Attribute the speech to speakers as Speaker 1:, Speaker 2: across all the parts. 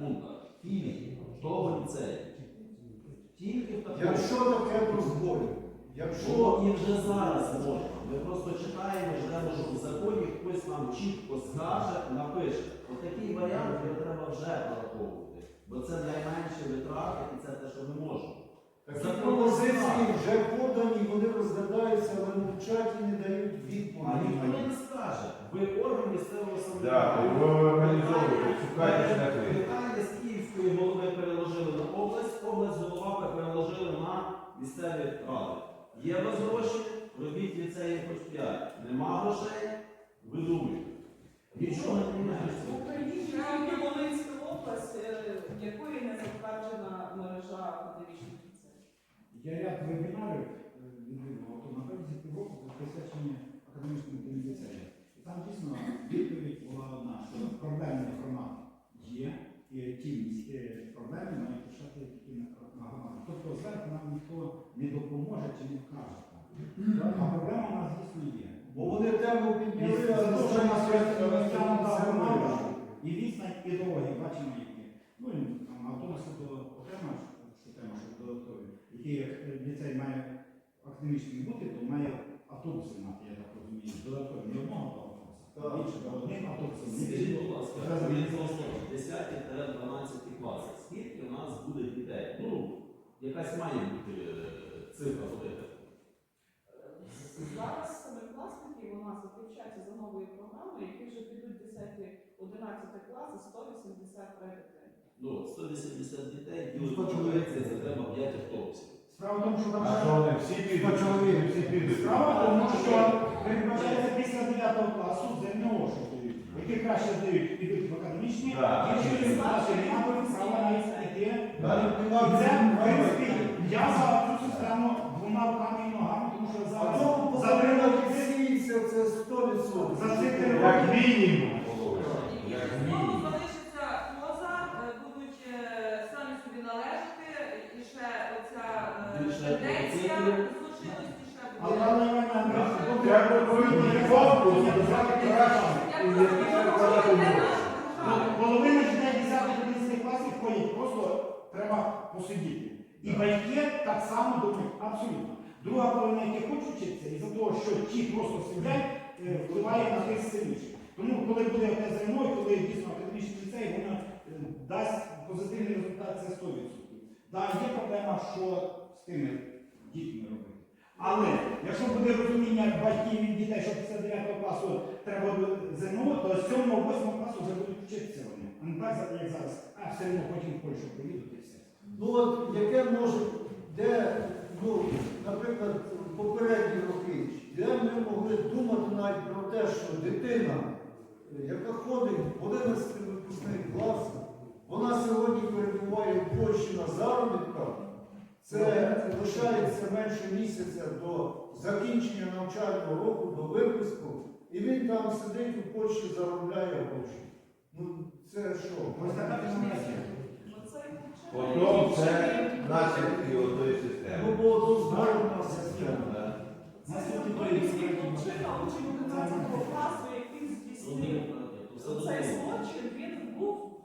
Speaker 1: пунктах філії того ліцею. Тільки в такому.
Speaker 2: Якщо таке дозволять, якщо
Speaker 1: і вже зараз можна. Ми просто чекаємо, ждемо, що в законі хтось нам чітко скаже, напише. Отакий варіант його треба вже враховувати. Бо це найменші витрати і це те, що ми можемо.
Speaker 2: такі пропозиції вже подані, вони розглядаються, але мовчать і не дають відповіді.
Speaker 1: А ніхто не скаже. Ви орган місцевого
Speaker 3: Так,
Speaker 1: самоврядування.
Speaker 3: ви організовуєте, шукайте шляхи.
Speaker 1: Область, область голова переложили на місцеві ради. Є у вас гроші, робіть ліцеї хоч 5. Нема грошей, видумуйте. Нічого не
Speaker 4: В
Speaker 1: міняється.
Speaker 4: Україні тільки Волинська область, е, якої не затверджена мережа академічних ліцеїв.
Speaker 5: Я ряд вебінарів е, відвідував, то на протязі півроку присвячені академічному ліцею. І там дійсно відповідь була одна, що проблемний формат є, і ті міські проблеми мають рішати тільки на на громаді. Тобто зверху нам ніхто не допоможе чи не вкаже. А проблема у нас дійсно є.
Speaker 2: Бо вони тему підняли, а
Speaker 5: нас громада, і відстань, і дороги, бачимо які. Ну, і там автобуси то окрема система, що додаткові. Які е, ліцей має академічний бути, то має автобуси мати, я так розумію, додаткові. Не одного автобуса, більше, а одним автобусом.
Speaker 1: Скажіть, будь ласка, 10-12 класи. Скільки у нас буде дітей? Якась має бути е, цифра велика.
Speaker 4: Зараз семикласники у нас заключаються за новою програмою, які вже підуть 10-11 класи 183 дітей.
Speaker 1: Ну, 180 дітей, по чоловіці, це треба 5 автобусів.
Speaker 5: Справа в тому, що там ще-
Speaker 3: вони всі підуть?
Speaker 5: чоловік.
Speaker 3: Всі підуть.
Speaker 5: Справа в тому, що передбачається після 9 класу ЗНО, що дають. Які краще здають, підуть в академічні, інші не
Speaker 3: є.
Speaker 5: І це, в принципі, я за цю систему двома руками і ногами, тому що зараз за три роки
Speaker 2: це 100%.
Speaker 5: За три
Speaker 3: роки. мінімум.
Speaker 6: Знову залишиться поза, е, будуть е, самі собі належати, і ще оця е, тенденція ще буде.
Speaker 5: Не мене, класі ходять, просто треба посидіти. І батьки так само думають, абсолютно. Друга половина, які хочуть вчитися, і за того, що ті просто сидять, е, впливає на тих сильніше. Тому, коли буде одне зерно, і коли дійсно академічний ліцей, воно е, дасть позитивний результат, це 100%. Так, є проблема, що з тими дітьми робити. Але якщо буде розуміння батьків і дітей, що після 9 класу треба зерно, то з 7-8 класу вже будуть вчитися не так, як зараз, а все одно потім в Польщу поїдуть і все.
Speaker 2: Ну от яке може, де, ну, наприклад, попередні роки, де ми могли думати навіть про те, що дитина, е, яка ходить в 11 випускний клас, вона сьогодні перебуває в Польщі на заробітках, це лишається менше місяця до закінчення навчального року, до випуску, і він там сидить у Польщі, заробляє гроші. Ну це що?
Speaker 5: Ось така.
Speaker 4: І
Speaker 3: Потім це наслідки
Speaker 2: Ну,
Speaker 3: системи.
Speaker 2: бо система.
Speaker 5: Період.
Speaker 4: вчила учень 11 класу, який здійснив цей злочин, він був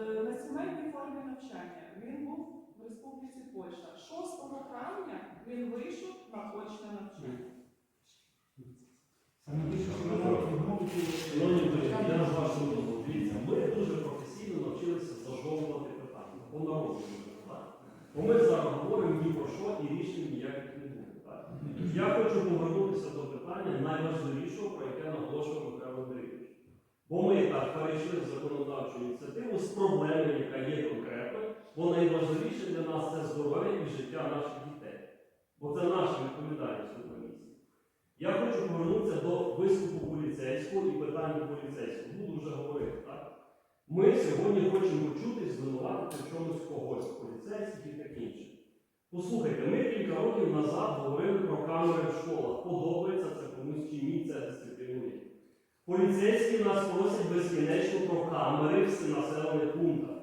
Speaker 4: е, на сімейній формі навчання. Він був в Республіці Польща. 6 травня він вийшов на очне навчання.
Speaker 5: Саме більше, що ми можемо відмовити.
Speaker 7: Шановні друзі, я вашого дозволу, дивіться, ми дуже професійно навчилися зажовувати питання, по народу? Бо ми зараз говоримо ні про що і рішень ніяких не буде. Я хочу повернутися до питання найважливішого, про яке наголошував Михайло Андрійович. Бо ми так перейшли в законодавчу ініціативу з проблемою, яка є конкретною, бо найважливіше для нас це здоров'я і життя наших дітей. Бо це наша відповідальність на. Я хочу повернутися до виступу поліцейського і питання поліцейського. Буду вже говорити, так? Ми сьогодні хочемо чути, звинуватити в чомусь когось, поліцейських і таке інше. Послухайте, ми кілька років назад говорили про камери в школах. Подобається це комусь чи ні, це дисциплінує. Поліцейські нас просять безкінечно про камери в населених пунктах.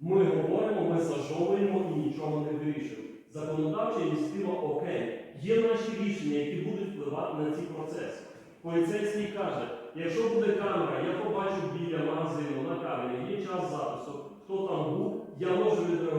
Speaker 7: Ми говоримо, ми зажовуємо і нічого не вирішуємо. Законодавча ініціатива окей. Є наші рішення, які будуть впливати на ці процеси. Поліцейський каже, якщо буде камера, я побачу біля магазину на камері, є час запису, хто там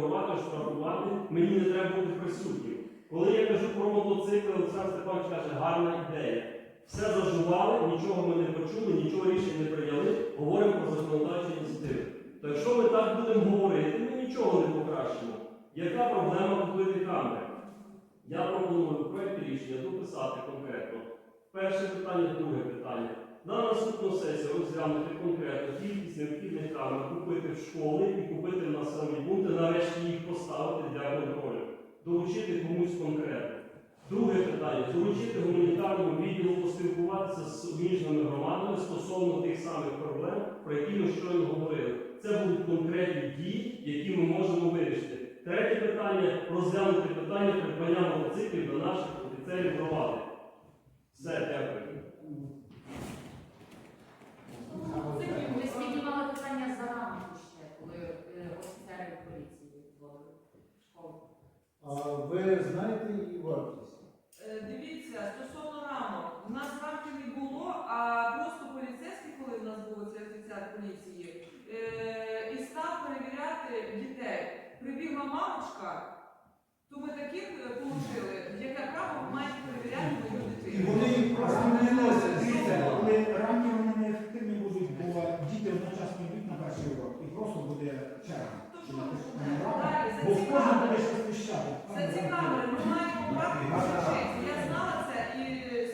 Speaker 7: штрафувати, штрафувати, мені не треба бути присутнім. Коли я кажу про мотоцикли, Олександр Степанович каже, гарна ідея. Все зажували, нічого ми не почули, нічого рішень не прийняли, говоримо про законодавчі ініціативи. То якщо ми так будемо говорити, ми нічого не покращимо. Яка проблема купити камери? Я пропоную в проєкті рішення дописати конкретно. Перше питання, друге питання. На наступну сесію розглянути конкретно кількість необхідних камер, купити в школи і купити в населені пункти, нарешті їх поставити для контролю. Долучити комусь конкретно. Друге питання доручити гуманітарному відділу поспілкуватися з суміжними громадами стосовно тих самих проблем, про які ми щойно говорили. Це будуть конкретні дії, які ми можемо вирішити. Третє питання розглянути питання придбання мотоциклів до наших офіцерів громади. Все, дякую.
Speaker 8: Ми піднімали питання заранку ще, коли е, офіцери поліції в школу.
Speaker 2: А ви знаєте її вартість?
Speaker 6: Е, Дивіться, стосовно рамок, у нас рамків не було, а просто поліцейський, коли в нас був цей офіцер поліції, е, і став перевіряти дітей. Прибігла мамочка, то ми таких е, положили, яке право маєте перевіряти мою
Speaker 2: І
Speaker 6: дитину.
Speaker 2: вони їх просто не носять.
Speaker 5: Дивіться, коли рамки вони не ефективні будуть, бо діти одночасно йдуть на перший урок і просто буде черга.
Speaker 6: То що Далі,
Speaker 5: Бо кожен буде
Speaker 6: камери.
Speaker 5: щось пищати.
Speaker 6: За ці ми маємо брати позичити. Я знала це і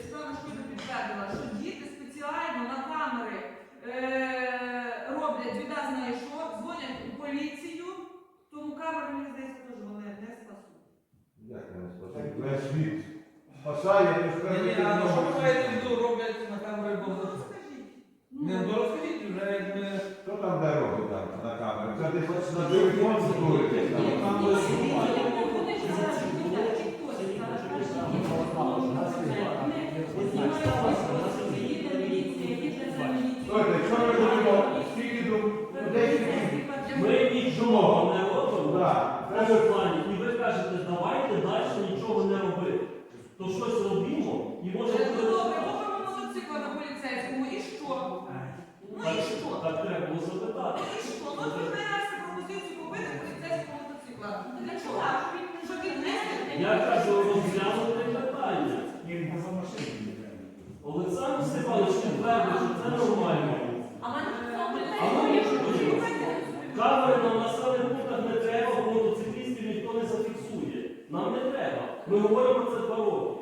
Speaker 6: Світлана щойно підтвердила, що діти спеціально на камери е, роблять біда знає що, дзвонять у поліцію, тому камери, мені здається, теж вони не спасуть.
Speaker 3: Як не спасати? Весь світ спасає, то
Speaker 9: Ні, ні, а що ви маєте в виду роблять на камері, бо
Speaker 6: Розкажіть.
Speaker 9: не ну, розкажіть вже, як ми
Speaker 3: Хто там де робить там на камері? Це десь на телефон створити.
Speaker 1: Там висуває.
Speaker 8: Вони ж зараз будуть тіктоці, зараз кажуть,
Speaker 3: Слухайте,
Speaker 7: говоримо це два роки.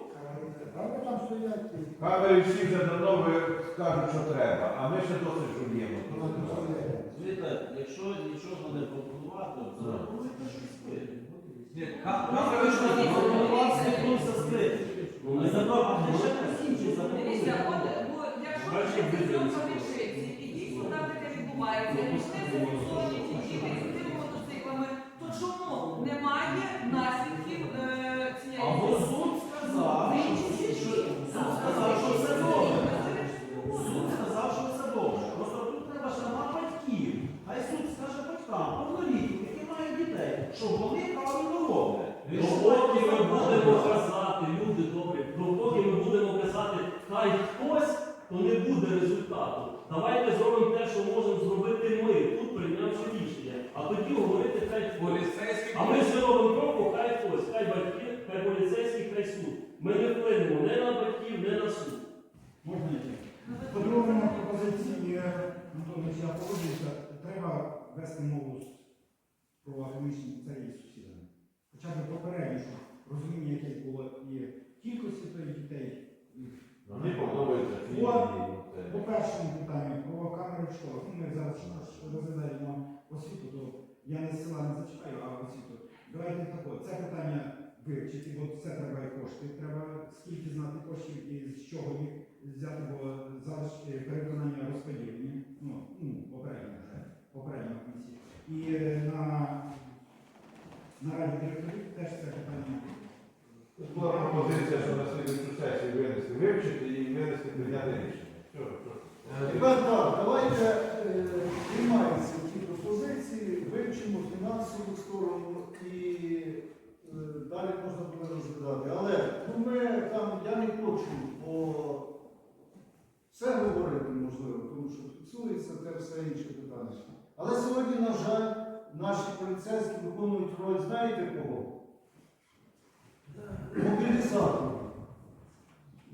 Speaker 3: Камери всі вже давно скажуть, що треба, а ми ще досить жуємо.
Speaker 1: Звідти, якщо нічого не пропонувати, то пропонуйте щось скрити.
Speaker 9: Ні, камери що
Speaker 1: Пропонувати відбувся скрити.
Speaker 7: Ну,
Speaker 1: Не
Speaker 7: не
Speaker 1: ще щось
Speaker 6: Дивіться,
Speaker 1: запропонуйте.
Speaker 6: от, бо якщо це
Speaker 7: ви
Speaker 6: зйомка і дійсно там таке відбувається, і почне зафіксовані
Speaker 7: А тоді говорити хай хтось. А ми ж робимо кроку, хай хтось, хай батьки, хай поліцейські, хай суд. Ми не вплинемо не на батьків, не на суд.
Speaker 5: Можна йти? По другому пропозиції, е, Антонович, я погоджуюся, треба вести мову з правоахоронними це і сусідами. Хоча б попередньо, щоб розуміння якесь було і кількості тих дітей.
Speaker 3: Мені подобається ці
Speaker 5: О,
Speaker 3: ідеї.
Speaker 5: По першому питанню про камери в школах. Ну, ми зараз розглядаємо освіту, то я не з села не зачитаю, а освіту. Давайте тако, це питання вивчити, бо це треба і кошти. Треба скільки знати коштів і з чого їх взяти, бо залишки переконання розподілені. Ну, ну попередньо вже, попередньо кінці. І е, на, на раді директорів теж це питання.
Speaker 3: Була пропозиція, що на слідчу сесію винести, вивчити і винести прийняти рішення. Що, що?
Speaker 2: Тепер так, давайте е, приймаються ті пропозиції, вивчимо фінансову сторону і е, далі можна буде розглядати. Але ну, ми там, я не хочу по все говорити можливо, тому що фіксується це все інше питання. Але сьогодні, на жаль, наші поліцейські виконують роль, знаєте кого? Мобілізаторів.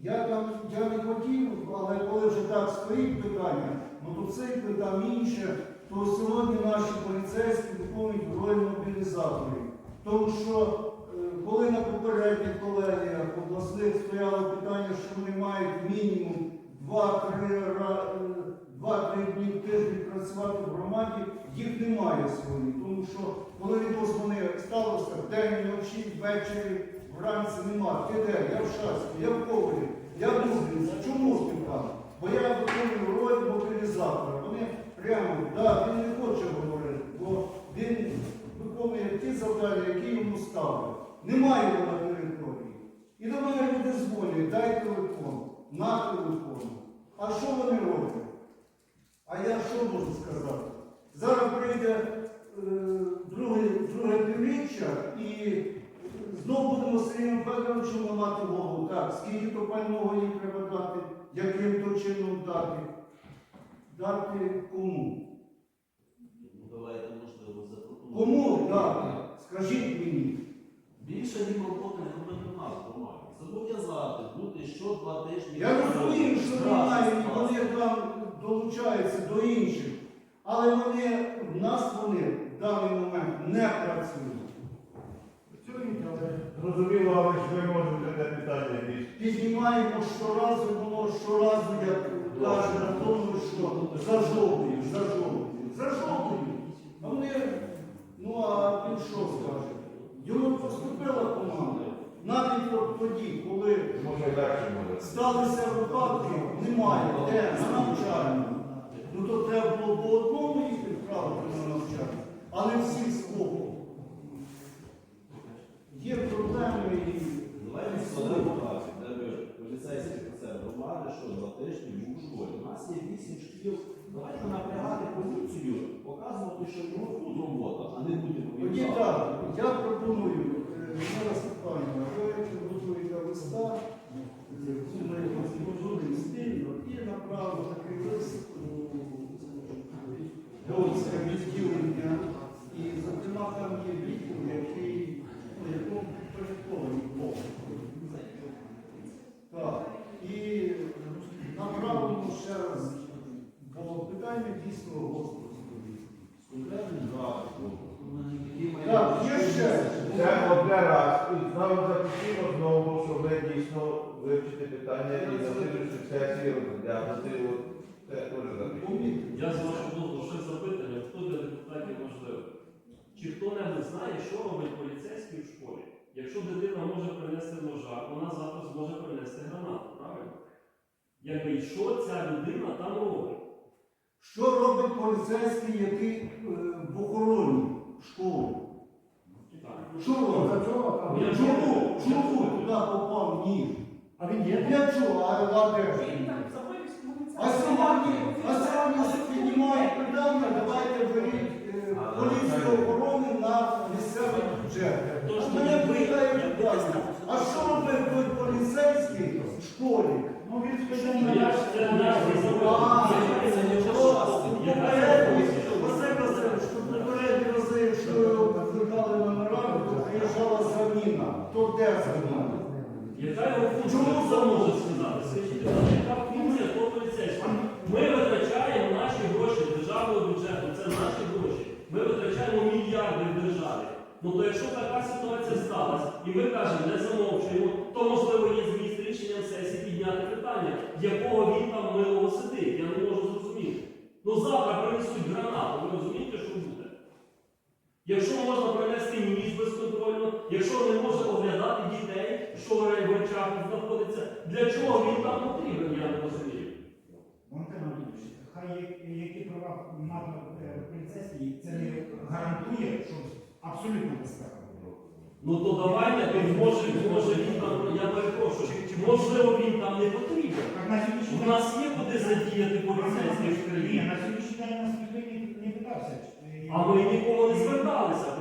Speaker 2: Я там я не хотів, але коли вже так стоїть питання, мотоцикли там інше, то сьогодні наші поліцейські виконують роль мобілізаторів. Тому що коли на попередніх колегіях обласних стояло питання, що вони мають мінімум 2-3 ра- е, 2-3 дні в тиждень працювати в громаді, їх немає сьогодні. Тому що коли він позвонив, сталося день, вночі, ввечері, вранці нема. Ти де? Я в шасті, я в ковалі, я в Дублінці. Чому ти там? Бо я виконую роль мобілізатора. Вони прямо, да, він не хоче говорити, бо він виконує ті завдання, які йому ставлять. Немає його на території. І до мене люди дзвонять, дай телефон, на телефон. А що вони роблять? А я що можу сказати? Зараз прийде е, друге, друге півріччя і знову будемо з Сергієм Федоровичем ламати голову. Так, скільки то пального їм треба дати, яким то чином дати. Дати кому?
Speaker 1: Ну.
Speaker 2: Кому дати? Скажіть мені.
Speaker 1: Більше їм роботи не робити нас громаді. Зобов'язати бути що два тижні.
Speaker 2: Я розумію, що немає, вони там долучаються до інших. Але вони, в нас вони в даний момент не працюють.
Speaker 5: Працюють, але
Speaker 3: Зрозуміло, але ж ви можете те питання більш.
Speaker 2: Піднімаємо щоразу, воно щоразу, як каже на тому, що зажовують, зажовують, зажовують. А вони, ну а він що скаже? Йому поступила команда. Навіть от тоді, коли
Speaker 3: Може легше може.
Speaker 2: сталися випадки, немає де на навчання. Ну то треба було по одному їх відправити на навчання, а не всіх з боку. Є проблеми і
Speaker 1: тебе поліцейський офіцер громади, що два тижні у школі. У нас є вісім шкіл. Давайте напрягати поліцію, показувати, що його тут робота, а не
Speaker 2: Тоді так, я пропоную, е, Мира Степанівна, ви готуєте листа, е, ми його спільно і направимо такий лист у Львівське відділення. І, зокрема, там є відділ, який, ну, якому підпорядкований блок. Так, і направимо ще раз, бо питання дійсно гостро стоїть.
Speaker 1: з конкретним графіком, який має
Speaker 2: Так, є ще.
Speaker 3: Це одне раз. І знову запустимо знову, щоб ми дійсно вивчити питання і на слідчій сесії розглянути. От Це теж запишіть.
Speaker 7: Я з вашого дозволу ще запитання, хто для депутатів можливо. Чи хто-небудь знає, що робить поліцейський в школі? Якщо дитина може ножа, вона завтра зможе принести гранату, правильно? Якби що ця людина там робить?
Speaker 2: Що робить поліцейський, який е, в охороні школи?
Speaker 7: Я
Speaker 2: Чому? Чому туди попав ніж?
Speaker 5: А він є?
Speaker 2: Для чого? А де ж
Speaker 4: Він
Speaker 2: він?
Speaker 4: так забив комуніцію.
Speaker 2: А сьогодні, а сьогодні піднімають питання, давайте беріть е, поліцію охорони на місцевий бюджет.
Speaker 7: Тож
Speaker 2: А мене
Speaker 7: ви-
Speaker 2: виникає питання, а що робить той поліцейський в школі?
Speaker 5: Ну він
Speaker 7: Ну,
Speaker 5: спеціально
Speaker 7: я ж це наш
Speaker 2: А,
Speaker 7: це- це не
Speaker 2: просто
Speaker 7: Яка
Speaker 2: попередні,
Speaker 7: я-
Speaker 2: Василь Васильович, що попередні рази, що його викликали на нараду, то приїжджала заміна. То де заміна?
Speaker 7: Яка його функція?
Speaker 2: Чому
Speaker 7: Хто може сказати? Скажіть, будь яка функція того поліцейського? Ми витрачаємо наші гроші державного бюджету, це наші гроші. Ми витрачаємо мільярди в державі. Ну то якщо така ситуація сталася, і ви кажете, не замовчуємо, то можливо є зміст рішенням сесії підняти питання, якого він там милого сидить. Я не можу зрозуміти. Ну завтра принесуть гранату, ви розумієте, що буде? Якщо можна принести ніж безконтрольно, якщо не може оглядати дітей, що в очах знаходиться, для чого він там потрібен, я не розумію.
Speaker 5: Хай які права мати е, поліцейський, це не гарантує, що абсолютно безпека.
Speaker 7: Ну то давайте, то може, може він там, я перепрошую, можливо він там не потрібен. У нас є куди задіяти поліцейських в
Speaker 5: Ні,
Speaker 7: країні,
Speaker 5: на сьогоднішній день нас ніхто не, не питався.
Speaker 7: А ми нікого не зверталися